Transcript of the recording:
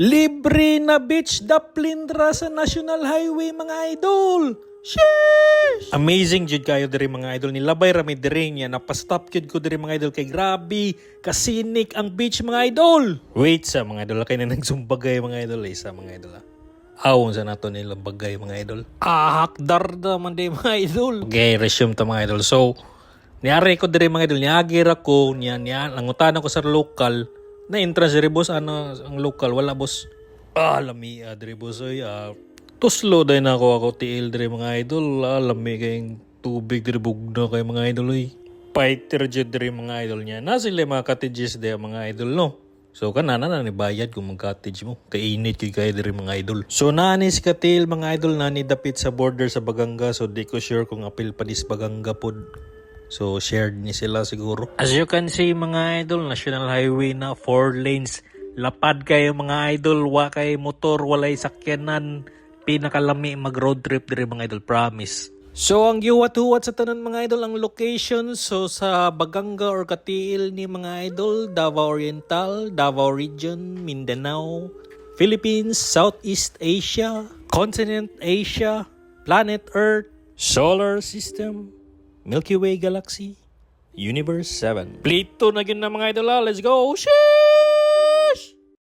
Libre na beach daplindra sa National Highway mga idol. Sheesh! Amazing jud kayo diri mga idol ni Labay ra mi diri niya napastop jud ko diri mga idol kay grabe kasinik ang beach mga idol. Wait sa mga idol kay na nagsumbagay mga idol eh, sa mga idol. ah. Awon sa nato nila bagay mga idol. Ahak darda man di mga idol. Okay, resume ta mga idol. So, Niyari ko diri mga idol, niagir ako, niya, niya, langutan ako sa local, na entrance diri boss, ano, ang local, wala boss. Ah, lami, ah, boss, ay, ah, tuslo dahil na ako ako tiil diri mga idol, ah, lami kayong tubig diri bugna kay mga idol, ay. Fighter jud diri mga idol niya. Na sila mga cottages diri mga idol, no? So kana na na ni bayad kung mag-cottage mo. Kay init kay kay diri mga idol. So nani si Katil mga idol nani dapit sa border sa Baganga so di ko sure kung apil pa dis Baganga pod. So, shared ni sila siguro. As you can see mga idol, national highway na, four lanes. Lapad kayo mga idol, wa kay motor, walay sakyanan. Pinakalami mag road trip dire mga idol, promise. So, ang giwat-huwat sa tanan mga idol, ang location. So, sa Baganga or Katiil ni mga idol, Davao Oriental, Davao Region, Mindanao, Philippines, Southeast Asia, Continent Asia, Planet Earth, Solar System, Milky Way Galaxy, Universe 7. Plito na gin na mga idol. ah. Let's go! Shit!